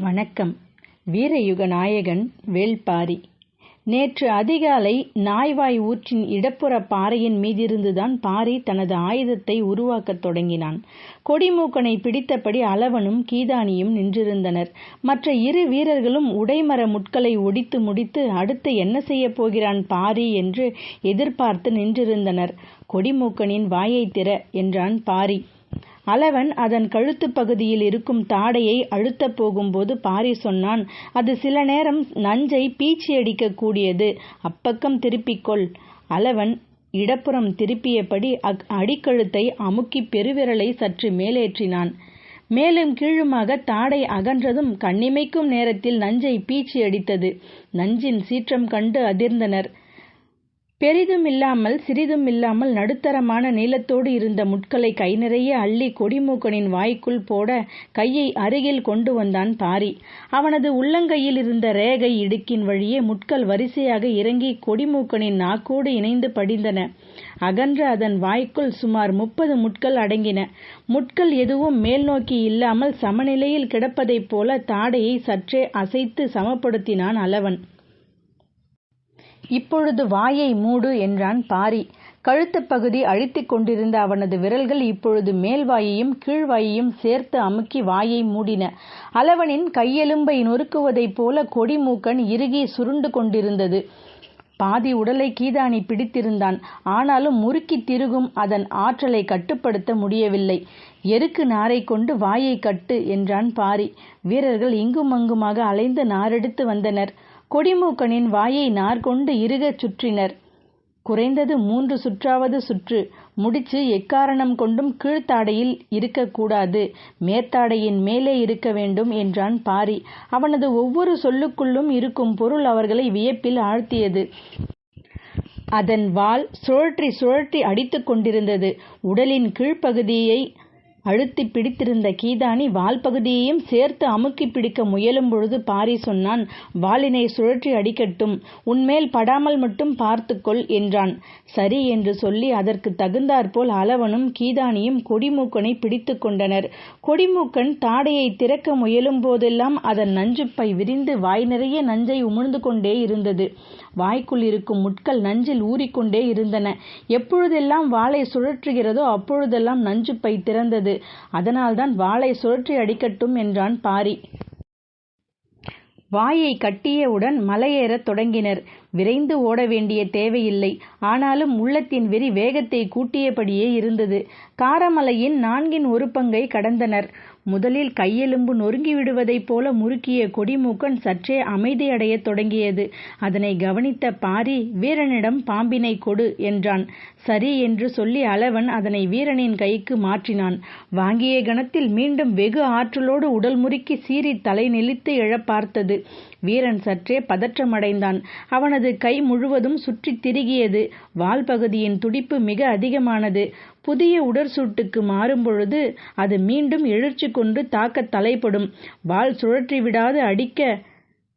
வணக்கம். வீரயுக நாயகன் வேள்பாரி. நேற்று அதிகாலை நாய்வாய் ஊற்றின் இடப்புற பாறையின் மீதிருந்துதான் பாரி தனது ஆயுதத்தை உருவாக்கத் தொடங்கினான். கொடிமூக்கனை பிடித்தபடி அளவனும் கீதானியும் நின்றிருந்தனர். மற்ற இரு வீரர்களும் உடைமர முட்களை ஒடித்து முடித்து அடுத்து என்ன செய்யப் போகிறான் பாரி என்று எதிர்பார்த்து நின்றிருந்தனர். கொடிமூக்கனின் வாயை திற என்றான் பாரி. அளவன் அதன் கழுத்துப் பகுதியில் இருக்கும் தாடையை அழுத்தப் போகும்போது பாரி சொன்னான் அது சில நேரம் நஞ்சை பீச்சி அடிக்கக்கூடியது அப்பக்கம் திருப்பிக்கொள் அளவன் இடப்புறம் திருப்பியபடி அக் அடிக்கழுத்தை அமுக்கிப் பெருவிரலை சற்று மேலேற்றினான். மேலும் கீழுமாக தாடை அகன்றதும் கண்ணிமைக்கும் நேரத்தில் நஞ்சை பீச்சி அடித்தது நஞ்சின் சீற்றம் கண்டு அதிர்ந்தனர். பெரிதும் இல்லாமல் சிறிதும் இல்லாமல் நடுத்தரமான நீளத்தோடு இருந்த முட்களை கை நிறைய அள்ளி கொடிமூக்கனின் வாய்க்குள் போட கையை அருகில் கொண்டு வந்தான் பாரி. அவனது உள்ளங்கையில் இருந்த ரேகை இடுக்கின் வழியே முட்கள் வரிசையாக இறங்கி கொடிமூக்கனின் நாக்கோடு இணைந்து படிந்தன. அகன்ற அதன் வாய்க்குள் சுமார் முப்பது முட்கள் அடங்கின. முட்கள் எதுவும் மேல் நோக்கி இல்லாமல் சமநிலையில் கிடப்பதைப் போல தாடையை சற்றே அசைத்து சமப்படுத்தினான் அளவன். இப்பொழுது வாயை மூடு என்றான் பாரி. கழுத்துப் பகுதி அழித்துக் கொண்டிருந்த அவனது விரல்கள் இப்பொழுது மேல்வாயையும் கீழ்வாயையும் சேர்த்து அமுக்கி வாயை மூடின. அளவனின் கையெலும்பை நொறுக்குவதைப் போல கொடிமூக்கன் இறுகி சுருண்டு கொண்டிருந்தது. பாதி உடலை கீதானி பிடித்திருந்தான். ஆனாலும் முறுக்கி திருகும் அதன் ஆற்றலை கட்டுப்படுத்த முடியவில்லை. எருக்கு நாரை கொண்டு வாயை கட்டு என்றான் பாரி. வீரர்கள் இங்கும் அங்குமாக அலைந்து நாரெடுத்து வந்தனர். கொடிமூக்கனின் வாயை நார்கொண்டு இருகச் இறுகச் சுற்றினர். குறைந்தது மூன்று சுற்றாவது சுற்று. முடிச்சு எக்காரணம் கொண்டும் கீழ்த்தாடையில் இருக்கக்கூடாது மேற்தாடையின் மேலே இருக்க வேண்டும் என்றான் பாரி. அவனது ஒவ்வொரு சொல்லுக்குள்ளும் இருக்கும் பொருள் அவர்களை வியப்பில் ஆழ்த்தியது. அதன் வால் சுழற்றி சுழற்றி அடித்துக் கொண்டிருந்தது. உடலின் கீழ்ப்பகுதியை அழுத்தி பிடித்திருந்த கீதானி வால் பகுதியையும் சேர்த்து அமுக்கி பிடிக்க முயலும் பொழுது பாரி சொன்னான் வாளினை சுழற்றி அடிக்கட்டும் உன்மேல் படாமல் மட்டும் பார்த்துக்கொள் என்றான். சரி என்று சொல்லி அதற்கு தகுந்தாற்போல் அளவனும் கீதானியும் கொடிமூக்கனை பிடித்து கொண்டனர். கொடிமூக்கன் தாடையை திறக்க முயலும் போதெல்லாம் அதன் நஞ்சுப்பை விரிந்து வாய் நிறைய நஞ்சை உமிழ்ந்து கொண்டே இருந்தது. வாய்க்குள் இருக்கும் முட்கள் நஞ்சில் ஊறிக்கொண்டே இருந்தன. எப்பொழுதெல்லாம் வாளை சுழற்றுகிறதோ அப்பொழுதெல்லாம் நஞ்சு பை திறந்தது. அதனால்தான் வாளை சுழற்றி அடிக்கட்டும் என்றான் பாரி. வாயை கட்டியவுடன் மலையேறத் தொடங்கினர். விரைந்து ஓட வேண்டிய தேவையில்லை. ஆனாலும் உள்ளத்தின் வெறி வேகத்தை கூட்டியபடியே இருந்தது. காரமலையின் நான்கின் ஒரு பங்கை கடந்தனர். முதலில் கையெலும்பு நொறுங்கி விடுவதைப் போல முறுக்கிய கொடிமூக்கன் சற்றே அமைதியடையத் தொடங்கியது. அதனை கவனித்த பாரி வீரனிடம் பாம்பினை கொடு என்றான். சரி என்று சொல்லி அளவன் அதனை வீரனின் கைக்கு மாற்றினான். வாங்கிய கணத்தில் மீண்டும் வெகு ஆற்றலோடு உடல் முறுக்கி சீறி தலை நெளித்து எழப் பார்த்தது வீரன் சற்றே பதற்றமடைந்தான். அவனது கை முழுவதும் சுற்றித் திரிகியது. வால் பகுதியின் துடிப்பு மிக அதிகமானது. புதிய உடற்சூட்டுக்கு மாறும்பொழுது அது மீண்டும் எழுச்சி கொண்டு தாக்கத் தலைப்படும். வால் சுழற்றி விடாது அடிக்க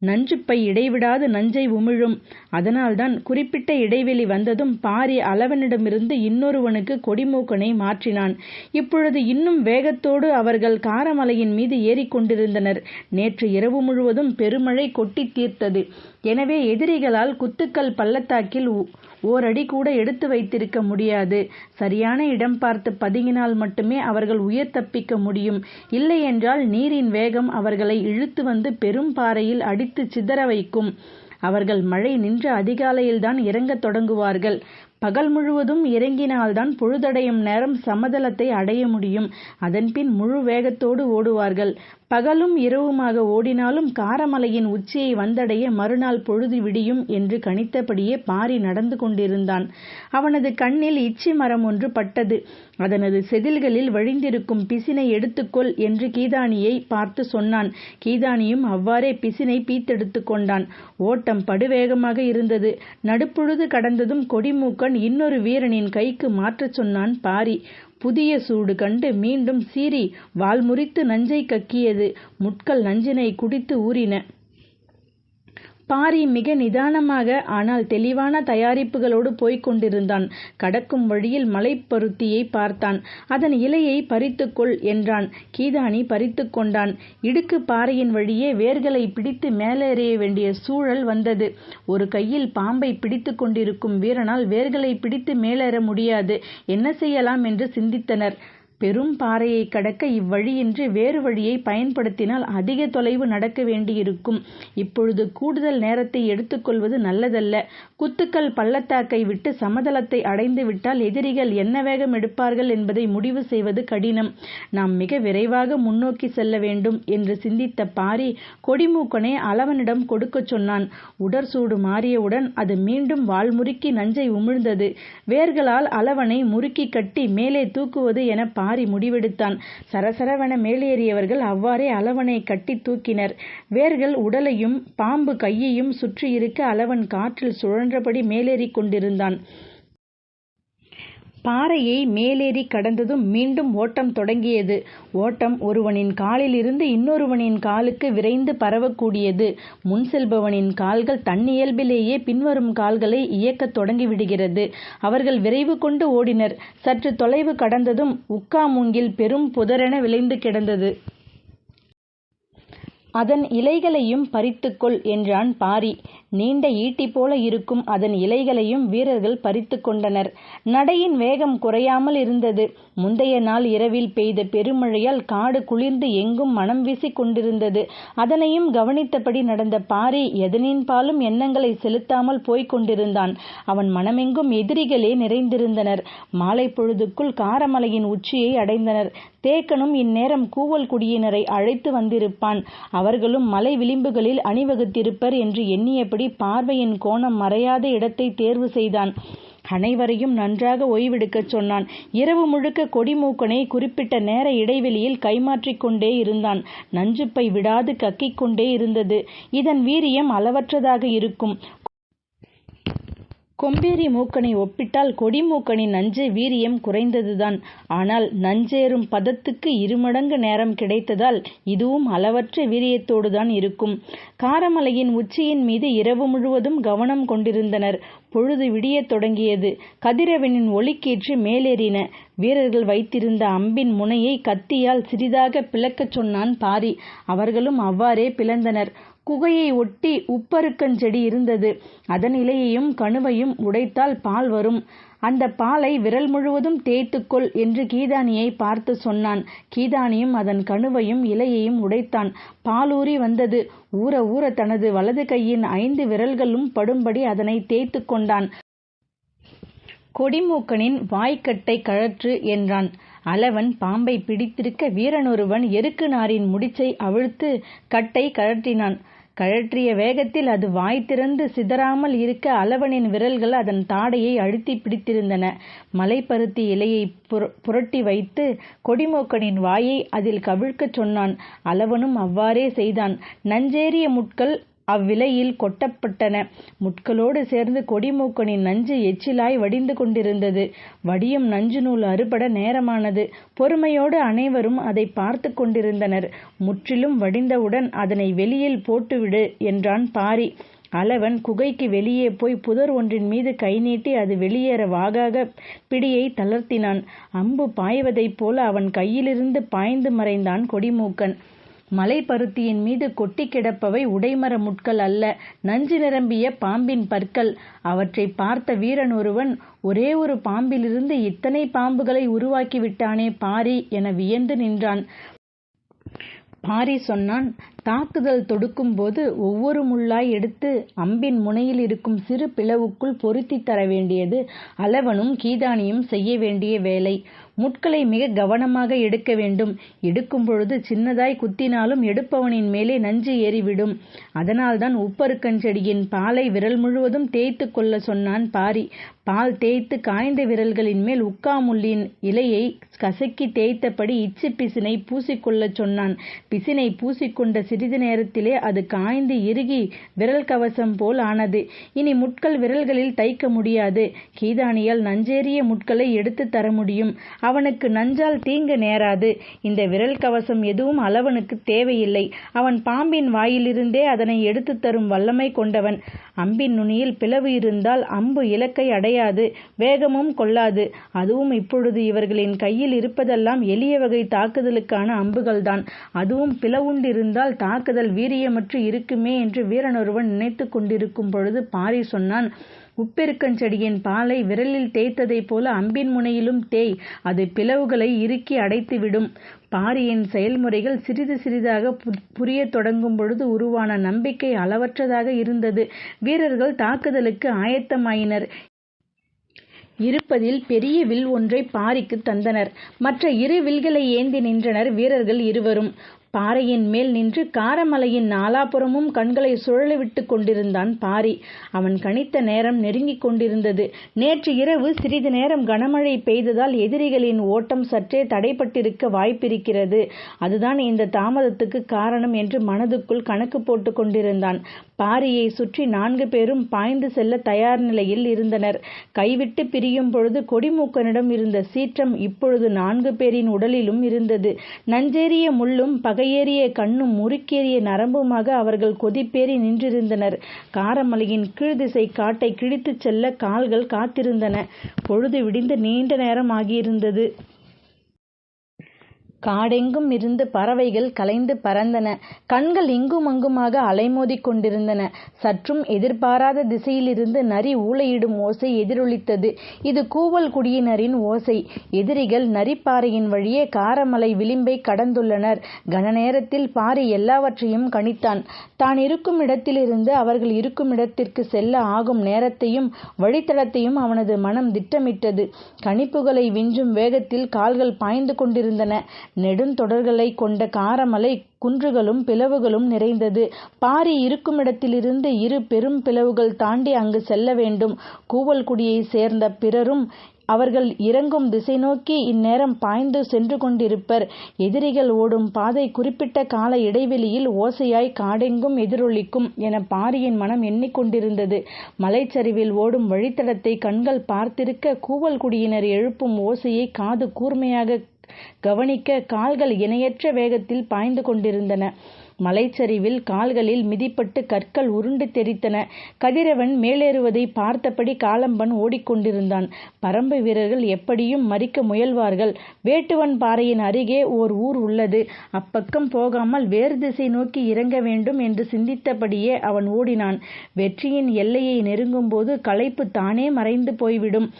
நஞ்சுப்பை இடைவிடாது நஞ்சை உமிழும். அதனால்தான் குறிப்பிட்ட இடைவெளி வந்ததும் பாரி அளவனிடமிருந்து இன்னொருவனுக்கு கொடிமூக்கனை மாற்றினான். இப்பொழுது இன்னும் வேகத்தோடு அவர்கள் காரமலையின் மீது ஏறிக்கொண்டிருந்தனர் நேற்று இரவு முழுவதும் பெருமழை கொட்டித் தீர்த்தது. எனவே எதிரிகளால் குத்துக்கல் பள்ளத்தாக்கில் ஓரடி கூட எடுத்து வைத்திருக்க முடியாது. சரியான இடம் பார்த்து பதுங்கினால் மட்டுமே அவர்கள் உயிர் தப்பிக்க முடியும். இல்லையென்றால் நீரின் வேகம் அவர்களை இழுத்து வந்து பெரும் பாறையில் அடித்து சிதற வைக்கும். அவர்கள் மழை நின்ற அதிகாலையில்தான் இறங்கத் தொடங்குவார்கள். பகல் முழுவதும் இறங்கினால்தான் பொழுதடையும் நேரம் சமதளத்தை அடைய முடியும். அதன்பின் முழு வேகத்தோடு ஓடுவார்கள். பகலும் இரவுமாக ஓடினாலும் காரமலையின் உச்சியை வந்தடைய மறுநாள் பொழுது விடியும் என்று கணித்தபடியே பாரி நடந்து கொண்டிருந்தான். அவனது கண்ணில் இச்சி மரம் ஒன்று பட்டது. அதனது செதில்களில் வழிந்திருக்கும் பிசினை எடுத்துக்கொள் என்று கீதானியை பார்த்து சொன்னான். கீதானியும் அவ்வாறே பிசினை பீத்தெடுத்து கொண்டான். ஓட்டம் படுவேகமாக இருந்தது. நடுப்பொழுது கடந்ததும் கொடிமூக்கன் இன்னொரு வீரனின் கைக்கு மாற்றச் சொன்னான் பாரி. புதிய சூடு கண்டு மீண்டும் சீறி வால்முறித்து நஞ்சை கக்கியது. முட்கள் நஞ்சினை குடித்து ஊறின. பாரி மிக நிதானமாக ஆனால் தெளிவான தயாரிப்புகளோடு போய்க் கொண்டிருந்தான். கடக்கும் வழியில் மலைப்பருத்தியை பார்த்தான். அதன் இலையை பறித்துக்கொள் என்றான். கீதானி பறித்து கொண்டான். இடுக்கு பாறையின் வழியே வேர்களை பிடித்து மேலேறிய வேண்டிய சூழல் வந்தது. ஒரு கையில் பாம்பை பிடித்துக் கொண்டிருக்கும் வீரனால் வேர்களை பிடித்து மேலேற முடியாது. என்ன செய்யலாம் என்று சிந்தித்தனர். பெரும் பாறையை கடக்க இவ்வழியின்றி வேறு வழியை பயன்படுத்தினால் அதிக தொலைவு நடக்க வேண்டியிருக்கும். இப்பொழுது கூடுதல் நேரத்தை எடுத்துக் கொள்வது நல்லதல்ல. குத்துக்கல் பள்ளத்தாக்கை விட்டு சமதளத்தை அடைந்து விட்டால் எதிரிகள் என்ன வேகம் எடுப்பார்கள் என்பதை முடிவு செய்வது கடினம். நாம் மிக விரைவாக முன்னோக்கி செல்ல வேண்டும் என்று சிந்தித்த பாரி கொடிமூக்கனை அளவனிடம் கொடுக்கச் சொன்னான். உடற்சூடு மாறியவுடன் அது மீண்டும் வால்முறுக்கி நஞ்சை உமிழ்ந்தது. வேர்களால் அளவனை முறுக்கி கட்டி மேலே தூக்குவது என பாரி முடிவெடுத்தான். சரசரவென மேலேறியவர்கள் அவ்வாறே அளவனைக் கட்டித் தூக்கினர். வேர்கள் உடலையும் பாம்பு கையையும் சுற்றியிருக்க அளவன் காற்றில் சுழன்றபடி மேலேறிக் கொண்டிருந்தான். பாறையை மேலேறிக் கடந்ததும் மீண்டும் ஓட்டம் தொடங்கியது. ஓட்டம் ஒருவனின் காலிலிருந்து இன்னொருவனின் காலுக்கு விரைந்து பரவக்கூடியது. முன் செல்பவனின் கால்கள் தன்னியல்பிலேயே பின்வரும் கால்களை இயக்கத் தொடங்கிவிடுகிறது. அவர்கள் விரைவு கொண்டு ஓடினர். சற்று தொலைவு கடந்ததும் உக்கா மூங்கில் பெரும் புதரென விளைந்து கிடந்தது. அதன் இலைகளையும் பறித்துக்கொள் என்றான் பாரி. நீண்ட ஈட்டி போல இருக்கும் அதன் இலைகளையும் வீரர்கள் பறித்து கொண்டனர். நடையின் வேகம் குறையாமல் இருந்தது. முந்தைய நாள் இரவில் பெய்த பெருமழையால் காடு குளிர்ந்து எங்கும் மனம் வீசிக் கொண்டிருந்தது. அதனையும் கவனித்தபடி நடந்த பாரி எதனின்பாலும் எண்ணங்களை செலுத்தாமல் போய்க் கொண்டிருந்தான். அவன் மனமெங்கும் எதிரிகளே நிறைந்திருந்தனர். மாலை பொழுதுக்குள் காரமலையின் உச்சியை அடைந்தனர். தேக்கனும் இந்நேரம் கூவல் குடியினரை அழைத்து வந்திருப்பான். அவர்களும் மலை விளிம்புகளில் அணிவகுத்திருப்பர் என்று எண்ணியபடி பார்வையின் கோணம் மறையாத இடத்தை தேர்வு செய்தான். அனைவரையும் நன்றாக ஓய்வெடுக்கச் சொன்னான். இரவு முழுக்க கொடிமூக்கனை குறிப்பிட்ட நேர இடைவெளியில் கைமாற்றிக் கொண்டே இருந்தான். நஞ்சுப்பை விடாது கக்கிக் கொண்டே இருந்தது. இதன் வீரியம் அளவற்றதாக இருக்கும். கொம்பேறி மூக்கனை ஒப்பிட்டால் கொடிமூக்கனின் நஞ்சு வீரியம் குறைந்ததுதான். ஆனால் நஞ்சேறும் பதத்துக்கு இருமடங்கு நேரம் கிடைத்ததால் இதுவும் அளவற்ற வீரியத்தோடுதான் இருக்கும். காரமலையின் உச்சியின் மீது இரவு முழுவதும் கவனம் கொண்டிருந்தனர். பொழுது விடியத் தொடங்கியது. கதிரவனின் ஒளிக்கீற்று மேலேறின. வீரர்கள் வைத்திருந்த அம்பின் முனையை கத்தியால் சிறிதாகப் பிளக்கச் சொன்னான் பாரி. அவர்களும் அவ்வாறே பிளந்தனர். குகையை ஒட்டி உப்பருக்கஞ்செடி இருந்தது. அதன் இலையையும் கணுவையும் உடைத்தால் பால் வரும். அந்த பாலை விரல் முழுவதும் தேய்த்துக்கொள் என்று கீதானியை பார்த்து சொன்னான். கீதானியும் அதன் கணுவையும் இலையையும் உடைத்தான். பாலூறி வந்தது. ஊற ஊற தனது வலது கையின் ஐந்து விரல்களும் படும்படி அதனை தேய்த்து கொண்டான். கொடிமூக்கனின் வாய்க்கட்டை கழற்று என்றான். அளவன் பாம்பை பிடித்திருக்க வீரனொருவன் எருக்கு நாரின் முடிச்சை அவிழ்த்து கட்டை கழற்றினான். கழற்றிய வேகத்தில் அது வாய் திறந்து சிதறாமல் இருக்க அளவனின் விரல்கள் அதன் தாடையை அழுத்தி பிடித்திருந்தன. மலைப்பருத்தி இலையை புரட்டி வைத்து கொடிமோக்கனின் வாயை அதில் கவிழ்க்கச் சொன்னான். அளவனும் அவ்வாறே செய்தான். நஞ்சேறிய முட்கள் அவ்விலையில் கொட்டப்பட்டன. முட்களோடு சேர்ந்து கொடிமூக்கனின் நஞ்சு எச்சிலாய் வடிந்து கொண்டிருந்தது. வடியும் நஞ்சு நூல் அறுபட நேரமானது. பொறுமையோடு அனைவரும் அதை பார்த்து கொண்டிருந்தனர். முற்றிலும் வடிந்தவுடன் அதனை வெளியில் போட்டுவிடு என்றான் பாரி. அளவன் குகைக்கு வெளியே போய் புதர் ஒன்றின் மீது கை நீட்டி அது வெளியேற வாகாக பிடியைத் தளர்த்தினான். அம்பு பாய்வதைப் போல அவன் கையிலிருந்து பாய்ந்து மறைந்தான் கொடிமூக்கன். மலைப்பருத்தியின் மீது கொட்டி கிடப்பவை உடைமர முட்கள் அல்ல நஞ்சு நிரம்பிய பாம்பின் பற்கள். அவற்றை பார்த்த வீரன் ஒருவன் ஒரே ஒரு பாம்பிலிருந்து இத்தனை பாம்புகளை உருவாக்கிவிட்டானே பாரி என வியந்து நின்றான். பாரி சொன்னான் தாக்குதல் தொடுக்கும் போது ஒவ்வொரு முள்ளாய் எடுத்து அம்பின் முனையில் இருக்கும் சிறு பிளவுக்குள் பொருத்தி தர வேண்டியது அளவனும் கீதானியும் செய்ய வேண்டிய வேலை. முட்களை மிக கவனமாக எடுக்க வேண்டும். எடுக்கும் பொழுது சின்னதாய் குத்தினாலும் எடுப்பவனின் மேலே நஞ்சு ஏறிவிடும். அதனால்தான் உப்பருக்கன் செடியின் பாலை விரல் முழுவதும் தேய்த்து கொள்ள சொன்னான் பாரி. பால் தேய்த்து காய்ந்த விரல்களின் மேல் உக்காமுள்ளின் முள்ளின் கசக்கி தேய்த்தபடி இச்சு பிசினை பூசிக்கொள்ளச் சொன்னான். பிசினை பூசிக்கொண்ட சிறிது நேரத்திலே அது காய்ந்து இறுகி விரல் கவசம் போல் ஆனது. இனி முட்கள் விரல்களில் தைக்க முடியாது. கீதானியால் நஞ்சேறிய முட்களை எடுத்து தர முடியும். அவனுக்கு நஞ்சால் தீங்கு நேராது. இந்த விரல் கவசம் எதுவும் அளவனுக்கு தேவையில்லை. அவன் பாம்பின் வாயிலிருந்தே அதனை எடுத்து தரும் வல்லமை கொண்டவன். அம்பின் நுனியில் பிளவு இருந்தால் அம்பு இலக்கை அடையாது. வேகமும் கொள்ளாது. அதுவும் இப்பொழுது இவர்களின் கையில் இருப்பதெல்லாம் எளிய வகை தாக்குதலுக்கான அம்புகள்தான். அதுவும் பிளவுண்டிருந்தால் தாக்குதல் வீரியமற்று இருக்குமே என்று வீரனொருவன் நினைத்து கொண்டிருக்கும் பொழுது பாரி சொன்னான் உப்பெருக்கஞ்செடியின் பாலை விரலில் தேய்த்ததைப் போல அம்பின் முனையிலும் தேய் அது பிளவுகளை இறுக்கி அடைத்துவிடும். பாரியின் செயல்முறைகள் சிறிது சிறிதாக புரியத் தொடங்கும் பொழுது உருவான நம்பிக்கை அளவற்றதாக இருந்தது. வீரர்கள் தாக்குதலுக்கு ஆயத்தமாயினர். இருப்பதில் பெரிய வில் ஒன்றை பாரிக்கு தந்தனர். மற்ற இரு வில்களை ஏந்தி நின்றனர் வீரர்கள் இருவரும். பாறையின் மேல் நின்று காரமலையின் நாலாபுறமும் கண்களை சுழலவிட்டுக் கொண்டிருந்தான் பாரி. அவன் கணித்த நேரம் நெருங்கிக் கொண்டிருந்தது. நேற்று இரவு சிறிது நேரம் கனமழை பெய்ததால் எதிரிகளின் ஓட்டம் சற்றே தடைப்பட்டிருக்க வாய்ப்பிருக்கிறது. அதுதான் இந்த தாமதத்துக்கு காரணம் என்று மனதுக்குள் கணக்கு போட்டுக் கொண்டிருந்தான். பாரியை சுற்றி நான்கு பேரும் பாய்ந்து செல்ல தயார் நிலையில் இருந்தனர். கைவிட்டு பிரியும் பொழுது கொடிமூக்கனிடம் இருந்த சீற்றம் இப்பொழுது நான்கு பேரின் உடலிலும் இருந்தது. நஞ்சேறிய முள்ளும் பகையேறிய கண்ணும் முறுக்கேறிய நரம்புமாக அவர்கள் கொதிப்பேறி நின்றிருந்தனர். காரமலையின் கீழ்திசை காட்டை கிழித்துச் செல்ல கால்கள் காத்திருந்தன. பொழுது விடிந்து நீண்ட நேரம் ஆகியிருந்தது. காடெங்கும் இருந்து பறவைகள் கலைந்து பறந்தன. கண்கள் இங்குமங்குமாக அலைமோதிக் கொண்டிருந்தன. சற்றும் எதிர்பாராத திசையிலிருந்து நரி ஊளையிடும் ஓசை எதிரொலித்தது. இது கூவல் குடியினரின் ஓசை. எதிரிகள் நரிப்பாறையின் வழியே காரமலை விளிம்பை கடந்துள்ளனர். கன நேரத்தில் பாரி எல்லாவற்றையும் கணித்தான். தான் இருக்கும் இடத்திலிருந்து அவர்கள் இருக்கும் இடத்திற்கு செல்ல ஆகும் நேரத்தையும் வழித்தடத்தையும் அவனது மனம் திட்டமிட்டது. கணிப்புகளை விஞ்சும் வேகத்தில் கால்கள் பாய்ந்து கொண்டிருந்தன. நெடுந்தொடர்களைக் கொண்ட காரமலை குன்றுகளும் பிளவுகளும் நிறைந்தது. பாரி இருக்குமிடத்திலிருந்து இரு பெரும் பிளவுகள் தாண்டி அங்கு செல்ல வேண்டும். கூவல்குடியைச் சேர்ந்த பிறரும் அவர்கள் இறங்கும் திசை நோக்கி இந்நேரம் பாய்ந்து சென்று கொண்டிருப்பர். எதிரிகள் ஓடும் பாதை குறிப்பிட்ட கால இடைவெளியில் ஓசையாய் காடெங்கும் எதிரொலிக்கும் என பாரியின் மனம் எண்ணிக்கொண்டிருந்தது மலைச்சரிவில் ஓடும் வழித்தடத்தை கண்கள் பார்த்திருக்க கூவல் குடியினர் எழுப்பும் ஓசையை காது கூர்மையாக கவனிக்க கால்கள் இணையற்ற வேகத்தில் பாய்ந்து கொண்டிருந்தன. மலைச்சரிவில் கால்களில் மிதிப்பட்டு கற்கள் உருண்டு தெரித்தன. கதிரவன் மேலேறுவதை பார்த்தபடி காலம்பன் ஓடிக்கொண்டிருந்தான். பரம்பு வீரர்கள் எப்படியும் மறிக்க முயல்வார்கள். வேட்டுவன் பாறையின் அருகே ஓர் ஊர் உள்ளது. அப்பக்கம் போகாமல் வேறு திசை நோக்கி இறங்க வேண்டும் என்று சிந்தித்தபடியே அவன் ஓடினான். வெற்றியின் எல்லையை நெருங்கும்போது களைப்பு தானே மறைந்து போய்விடும்.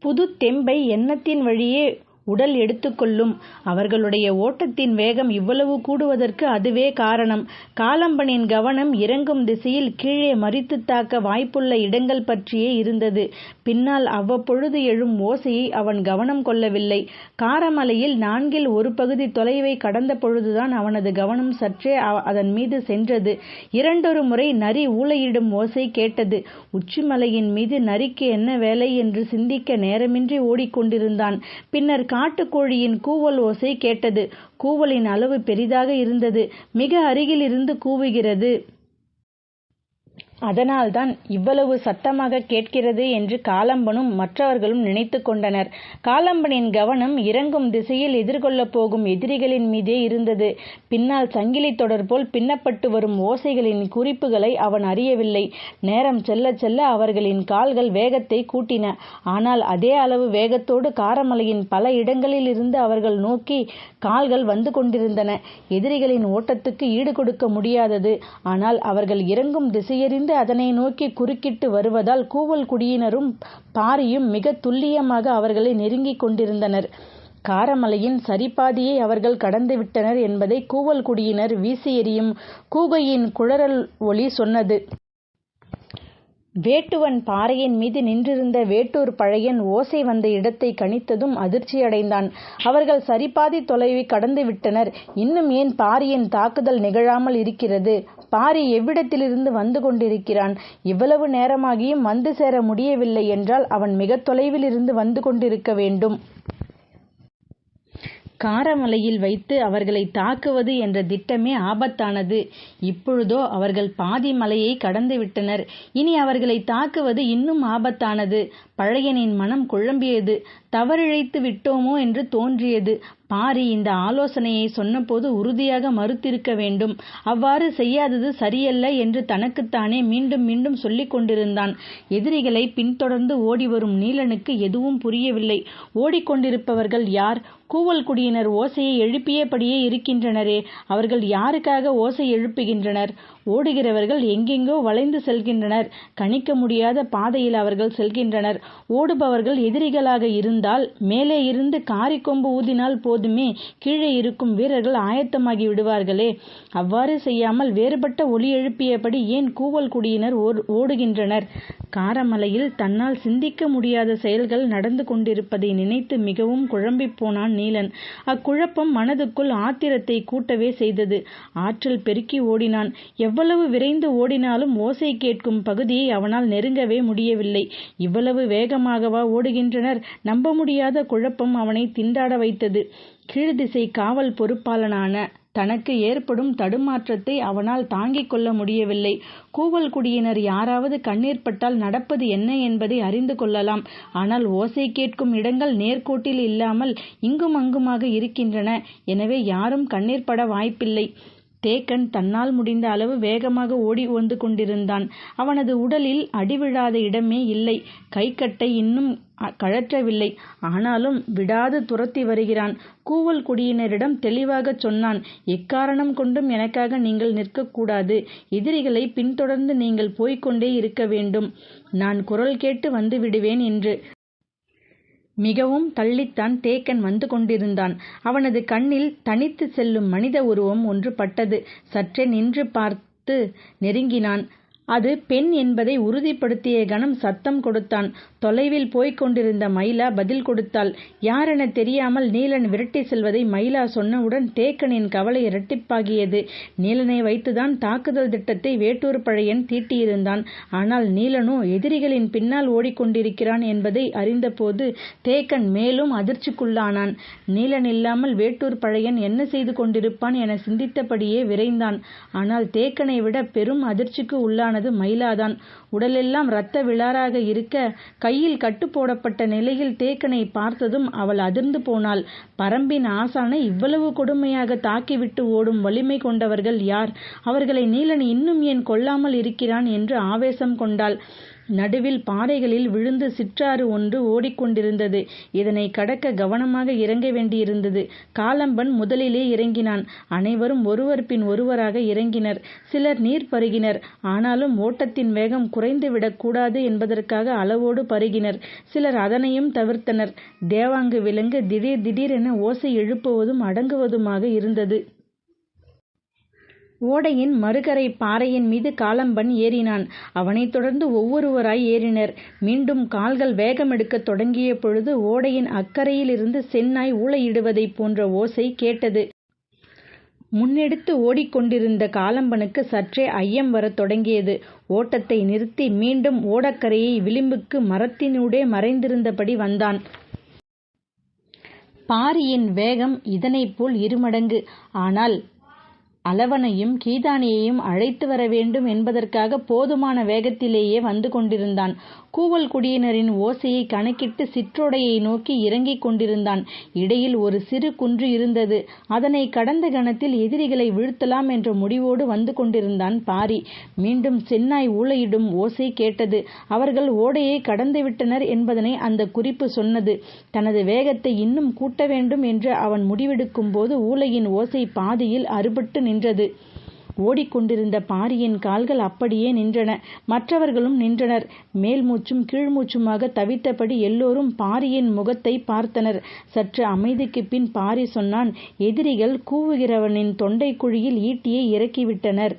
புது தெம்பை எண்ணத்தின் வழியே உடல் எடுத்துக்கொள்ளும். அவர்களுடைய ஓட்டத்தின் வேகம் இவ்வளவு கூடுவதற்கு அதுவே காரணம். காலம்பனின் கவனம் இறங்கும் திசையில் கீழே மறித்து தாக்க வாய்ப்புள்ள இடங்கள் பற்றியே இருந்தது. பின்னால் அவ்வப்பொழுது எழும் ஓசையை அவன் கவனம் கொள்ளவில்லை. காரமலையில் நான்கில் ஒரு பகுதி தொலைவை கடந்த பொழுதுதான் அவனது கவனம் சற்றே அதன் மீது சென்றது. இரண்டொரு முறை நரி ஊளையிடும் ஓசை கேட்டது. உச்சிமலையின் மீது நரிக்கு என்ன வேலை என்று சிந்திக்க நேரமின்றி ஓடிக்கொண்டிருந்தான். பின்னர் காட்டுக்கோழியின் கூவல் ஓசை கேட்டது. கூவலின் அளவு பெரிதாக இருந்தது. மிக அருகில் இருந்து கூவுகிறது. அதனால்தான் இவ்வளவு சத்தமாக கேட்கிறது என்று காலம்பனும் மற்றவர்களும் நினைத்து கொண்டனர். காலம்பனின் கவனம் இறங்கும் திசையில் எதிர்கொள்ளப் போகும் எதிரிகளின் மீதே இருந்தது. பின்னால் சங்கிலி தொடர் போல் பின்னப்பட்டு வரும் ஓசைகளின் குறிப்புகளை அவன் அறியவில்லை. நேரம் செல்ல செல்ல அவர்களின் கால்கள் வேகத்தை கூட்டின. ஆனால் அதே அளவு வேகத்தோடு காரமலையின் பல இடங்களில் இருந்து அவர்கள் நோக்கி கால்கள் வந்து கொண்டிருந்தன. எதிரிகளின் ஓட்டத்துக்கு ஈடு கொடுக்க முடியாதது. ஆனால் அவர்கள் இறங்கும் திசையறிந்து தொடர்ந்து அதனை நோக்கி குறுக்கிட்டு வருவதால் கூவல் குடியினரும் பாரியும் மிக துல்லியமாக அவர்களை நெருங்கிக் கொண்டிருந்தனர். காரமலையின் சரிபாதியை அவர்கள் கடந்துவிட்டனர் என்பதை கூவல் குடியினர் வீசி எறியும் கூகையின் குழறல் ஒலி சொன்னது. வேட்டுவன் பாறையின் மீது நின்றிருந்த வேட்டூர் பழையன் ஓசை வந்த இடத்தை கணித்ததும் அதிர்ச்சியடைந்தான். அவர்கள் சரிபாதி தொலைவை கடந்துவிட்டனர் இன்னும் ஏன் பாரியின் தாக்குதல் நிகழாமல் இருக்கிறது? பாரி எவ்விடத்திலிருந்து வந்து கொண்டிருக்கிறான்? இவ்வளவு நேரமாகியும் வந்து சேர முடியவில்லை என்றால் அவன் மிக தொலைவில் இருந்து வந்து கொண்டிருக்க வேண்டும். காரமலையில் வைத்து அவர்களை தாக்குவது என்ற திட்டமே ஆபத்தானது. இப்பொழுதோ அவர்கள் பாதி மலையை கடந்து விட்டனர். இனி அவர்களை தாக்குவது இன்னும் ஆபத்தானது. பழையனின் மனம் குழம்பியது. தவறிழைத்து விட்டோமோ என்று தோன்றியது. பாரி இந்த ஆலோசனையை சொன்னபோது உறுதியாக மறுத்திருக்க வேண்டும். அவ்வாறு செய்யாதது சரியல்ல என்று தனக்குத்தானே மீண்டும் மீண்டும் சொல்லிக் கொண்டிருந்தான். எதிரிகளை பின்தொடர்ந்து ஓடிவரும் நீலனுக்கு எதுவும் புரியவில்லை. ஓடிக்கொண்டிருப்பவர்கள் யார்? கூவல் குடியினர் ஓசையை எழுப்பியபடியே இருக்கின்றனரே. அவர்கள் யாருக்காக ஓசை எழுப்புகின்றனர்? ஓடுகிறவர்கள் எங்கெங்கோ வளைந்து செல்கின்றனர். கணிக்க முடியாத பாதையில் அவர்கள் செல்கின்றனர். ஓடுபவர்கள் எதிரிகளாக இருந்தால் மேலே இருந்து காரிக்கொம்பு ஊதினால் போதுமே கீழே இருக்கும் வீரர்கள் ஆயத்தமாகி விடுவார்களே. அவ்வாறு செய்யாமல் வேறுபட்ட ஒலி எழுப்பியபடி ஏன் கூவல் குடியினர் ஓடுகின்றனர்? காரமலையில் தன்னால் சிந்திக்க முடியாத செயல்கள் நடந்து கொண்டிருப்பதை நினைத்து மிகவும் குழம்பிப் போனான் நீலன். அக்குழப்பம் மனதுக்குள் ஆத்திரத்தை கூட்டவே செய்தது. ஆற்றல் பெருக்கி ஓடினான். எவ்வளவு எவ்வளவு விரைந்து ஓடினாலும் ஓசை கேட்கும் பகுதியை அவனால் நெருங்கவே முடியவில்லை. இவ்வளவு வேகமாகவா ஓடுகின்றனர்? நம்ப முடியாத குழப்பம் அவனை திண்டாட வைத்தது. கீழ்திசை காவல் பொறுப்பாளனான தனக்கு ஏற்படும் தடுமாற்றத்தை அவனால் தாங்கிக் கொள்ள முடியவில்லை. கூவல் குடியினர் யாராவது கண்ணீர் பட்டால் நடப்பது என்ன என்பதை அறிந்து கொள்ளலாம். ஆனால் ஓசை கேட்கும் இடங்கள் நேர்கோட்டில் இல்லாமல் இங்கும் அங்குமாக இருக்கின்றன. எனவே யாரும் கண்ணீர் பட வாய்ப்பில்லை. தேக்கன் தன்னால் முடிந்த அளவு வேகமாக ஓடி வந்து கொண்டிருந்தான். அவனது உடலில் அடிவிழாத இடமே இல்லை. கைக்கட்டை இன்னும் கழற்றவில்லை. ஆனாலும் விடாது துரத்தி வருகிறான். கூவல் குடியினரிடம் தெளிவாகச் சொன்னான் எக்காரணம் கொண்டும் எனக்காக நீங்கள் நிற்கக்கூடாது. எதிரிகளை பின்தொடர்ந்து நீங்கள் போய்க்கொண்டே இருக்க வேண்டும். நான் குரல் கேட்டு வந்து விடுவேன் என்று. மிகவும் தள்ளித்தான் தேக்கன் வந்து கொண்டிருந்தான். அவனது கண்ணில் தனித்து செல்லும் மனித உருவம் ஒன்று பட்டது. சற்றே நின்று பார்த்து நெருங்கினான். அது பெண் என்பதை உறுதிப்படுத்திய கணம் சத்தம் கொடுத்தான். தொலைவில் போய்க் கொண்டிருந்த மயிலா பதில் கொடுத்தாள். யாரென தெரியாமல் நீலன் விரட்டி செல்வதை மயிலா சொன்னவுடன் தேக்கனின் கவலை இரட்டிப்பாகியது. நீலனை வைத்துதான் தாக்குதல் திட்டத்தை வேட்டூர் பழையன் தீட்டியிருந்தான். ஆனால் நீலனோ எதிரிகளின் பின்னால் ஓடிக்கொண்டிருக்கிறான் என்பதை அறிந்தபோது தேக்கன் மேலும் அதிர்ச்சிக்குள்ளானான். நீலன் இல்லாமல் வேட்டூர் பழையன் என்ன செய்து கொண்டிருப்பான் என சிந்தித்தபடியே விரைந்தான். ஆனால் தேக்கனை விட பெரும் அதிர்ச்சிக்கு உள்ளானது மயிலாதான். உடலெல்லாம் இரத்த விழாராக இருக்க கையில் கட்டு போடப்பட்ட நிலையில் தேக்கனை பார்த்ததும் அவள் அதிர்ந்து போனாள். பரம்பின் ஆசானை இவ்வளவு கொடுமையாக தாக்கிவிட்டு ஓடும் வலிமை கொண்டவர்கள் யார்? அவர்களை நீலன் இன்னும் ஏன் கொல்லாமல் இருக்கிறான் என்று ஆவேசம் கொண்டாள். நடுவில் பாறைகளில் விழுந்து சிற்றாறு ஒன்று ஓடிக்கொண்டிருந்தது. இதனை கடக்க கவனமாக இறங்க வேண்டியிருந்தது. காலம்பன் முதலிலே இறங்கினான். அனைவரும் ஒருவர் பின் ஒருவராக இறங்கினர். சிலர் நீர் பருகினர். ஆனாலும் ஓட்டத்தின் வேகம் குறைந்துவிடக்கூடாது என்பதற்காக அளவோடு பருகினர். சிலர் அதனையும் தவிர்த்தனர். தேவாங்கு விலங்கு திடீர் திடீரென ஓசை எழுப்புவதும் அடங்குவதுமாக இருந்தது. ஓடையின் மறுகரை பாறையின் மீது காலம்பன் ஏறினான். அவனைத் தொடர்ந்து ஒவ்வொருவராய் ஏறினர். மீண்டும் கால்கள் வேகமெடுக்கத் தொடங்கிய பொழுது ஓடையின் அக்கரையிலிருந்து செந்நாய் ஊளையிடுவதைப் போன்ற ஓசை கேட்டது. முன்னெடுத்து ஓடிக்கொண்டிருந்த காலம்பனுக்கு சற்றே ஐயம் வரத் தொடங்கியது. ஓட்டத்தை நிறுத்தி மீண்டும் ஓடக்கரையை விளிம்புக்கு மரத்தினூடே மறைந்திருந்தபடி வந்தான். பாரியின் வேகம் இதனைப் போல் இருமடங்கு. ஆனால் அளவனையும் கீதானியையும் அழைத்து வர வேண்டும் என்பதற்காக போதுமான வேகத்திலேயே வந்து கொண்டிருந்தான். கூவல் குடியினரின் ஓசையை கணக்கிட்டு சிற்றோடையை நோக்கி இறங்கிக் கொண்டிருந்தான். இடையில் ஒரு சிறு குன்று இருந்தது. அதனை கடந்த கணத்தில் எதிரிகளை வீழ்த்தலாம் என்ற முடிவோடு வந்து கொண்டிருந்தான் பாரி. மீண்டும் சென்னாய் ஊளையிடும் ஓசை கேட்டது. அவர்கள் ஓடையை கடந்துவிட்டனர் என்பதனை அந்த குறிப்பு சொன்னது. தனது வேகத்தை இன்னும் கூட்ட வேண்டும் என்று அவன் முடிவெடுக்கும் போது ஊளையின் ஓசை பாதியில் அறுபட்டு நின்றது. ஓடிக்கொண்டிருந்த பாரியின் கால்கள் அப்படியே நின்றன. மற்றவர்களும் நின்றனர். மேல் மூச்சும் கீழ்மூச்சுமாக தவித்தபடி எல்லோரும் பாரியின் முகத்தை பார்த்தனர். சற்று அமைதிக்கு பின் பாரி சொன்னான் எதிரிகள் கூவுகிறவனின் தொண்டை குழியில் ஈட்டியை இறக்கிவிட்டனர்.